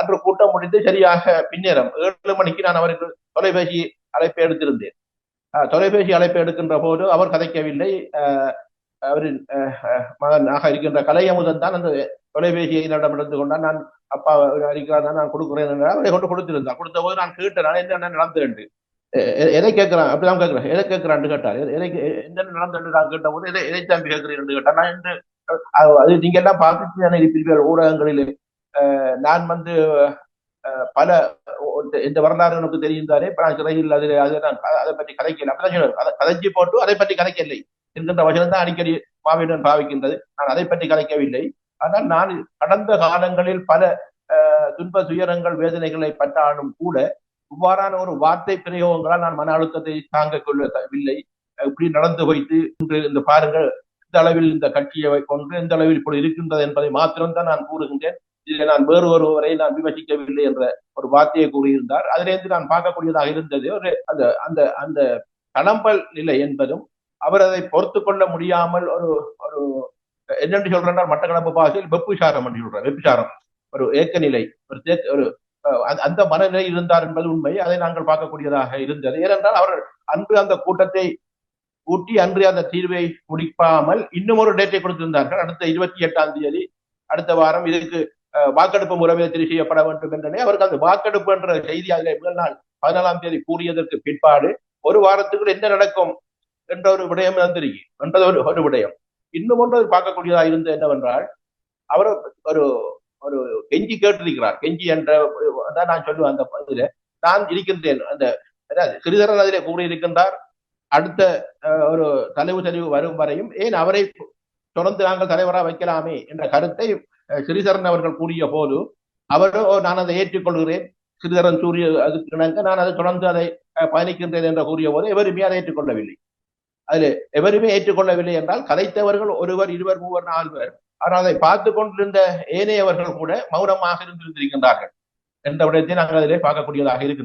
அன்று கூட்டம் முடிந்து சரியாக பின்னேறம். ஏழு மணிக்கு நான் அவருக்கு தொலைபேசி அழைப்பு எடுத்திருந்தேன். தொலைபேசி அழைப்பு எடுக்கின்ற போது அவர் கதைக்கவில்லை. அஹ், அவரின் மகன் ஆக மகனாக இருக்கின்ற கலையமுதன் தான் அந்த தொலைபேசியை என்னிடம் எடுத்து கொண்டான். நான் அப்பா அறிக்கிறார் நான் கொடுக்குறேன் என்றார். அவரை கொண்டு கொடுத்திருந்தான். கொடுத்த போது நான் கேட்டேன் நான் என்ன என்று. எதை கேட்கிறான்? அப்படிதான் கேட்கிறேன். எதை கேட்கிறான்னு கேட்டார். எதை- என்ன நடந்தது? நான் கேட்ட போது எதை எதை தம்பி கேட்கிறேன் கேட்டான். நான் என்று அது நீங்க எல்லாம் பார்த்துட்டு தானே இருப்பீர்கள். ஊடகங்களில் நான் வந்து அஹ், பல இந்த வரலாறு எனக்கு தெரியும் தானே நான் சிறையில் அதில் அதை நான் அதை பற்றி கதைக்கல அதை கதைச்சி போட்டு அதை பற்றி கதைக்கவில்லை. என்கின்ற வசனம் தான் அடிக்கடி மாவீரன் பாவிக்கின்றது. நான் அதை பற்றி கதைக்கவில்லை. ஆனால் நான் கடந்த காலங்களில் பல துன்ப துயரங்கள் வேதனைகளை பட்டாலும் கூட இவ்வாறான ஒரு வார்த்தை பிரயோகங்களால் நான் மன அழுத்தத்தை தாங்க கொள்ளவில்லை இப்படி நடந்து வைத்து இன்று இந்த பாருங்கள் இந்த அளவில் இந்த கட்சியை கொண்டு இந்த அளவில் இப்படி இருக்கின்றது என்பதை மாத்திரம்தான் நான் கூறுகின்றேன். இதில் நான் வேறு ஒருவரை நான் விமர்சிக்கவில்லை என்ற ஒரு வார்த்தையை கூறியிருந்தார். அதிலிருந்து நான் பார்க்கக்கூடியதாக இருந்தது. ஒரு அந்த அந்த அந்த கணம்பல் நிலை என்பதும் அவர் அதை பொறுத்து கொள்ள முடியாமல் ஒரு ஒரு என்னென்று சொல்றால் மட்டக்களப்பு பாசையில் வெப்புசாரம் என்று சொல்றார். வெப்புசாரம். ஒரு ஏக்க நிலை ஒரு தேக்க ஒரு அந்த- அந்த மனநிலை இருந்தார் என்பது உண்மை. அதை நாங்கள் பார்க்கக்கூடியதாக இருந்தது. ஏனென்றால் அவர் அன்று அந்த கூட்டத்தை கூட்டி அன்று அந்த தீர்வை முடிப்பாமல் இன்னும் ஒரு டேட்டை கொடுத்திருந்தார்கள். அடுத்த இருபத்தி எட்டாம் தேதி அடுத்த வாரம் இதுக்கு வாக்கெடுப்பு முறைமை திரு செய்யப்பட வேண்டும் என்றனே அவருக்கு அந்த வாக்கெடுப்பு என்ற செய்தி அதில் முதல் நாள் பதினாலாம் தேதி கூறியதற்கு பிற்பாடு ஒரு வாரத்துக்குள் என்ன நடக்கும் என்ற ஒரு விடயம் வந்திருக்கு. என்பது ஒரு ஒரு விடயம். இன்னும் ஒன்று பார்க்கக்கூடியதாக இருந்தது என்னவென்றால் அவர் ஒரு ஒரு கெஞ்சி கேட்டிருக்கிறார். கெஞ்சி என்ற அதான் நான் சொல்லுவேன் அந்த இதுல நான் இருக்கின்றேன். அந்த அதாவது சிறிதரன் அதிலே கூறியிருக்கின்றார் அடுத்த அஹ், ஒரு தலைவு தெளிவு வரும் வரையும் ஏன் அவரை தொடர்ந்து நாங்கள் தலைவராக வைக்கலாமே என்ற கருத்தை ஸ்ரீதரன் அவர்கள் கூறிய போது அவர் நான் அதை ஏற்றுக்கொள்கிறேன். ஸ்ரீதரன் சூரிய அதுக்கு நான் அதை தொடர்ந்து அதை பயணிக்கின்றேன் என்று கூறிய போது எவருமே அதை ஏற்றுக்கொள்ளவில்லை. அதில் எவருமே ஏற்றுக்கொள்ளவில்லை என்றால் கலைத்தவர்கள் ஒருவர் இருவர் மூவர் நாலு பேர் ஆனால் அதை பார்த்து கொண்டிருந்த ஏனையவர்கள் கூட மௌனமாக இருந்திருந்திருக்கின்றார்கள். என்ற விடயத்தை நாங்கள் அதிலே பார்க்கக்கூடியதாக இருக்கின்றது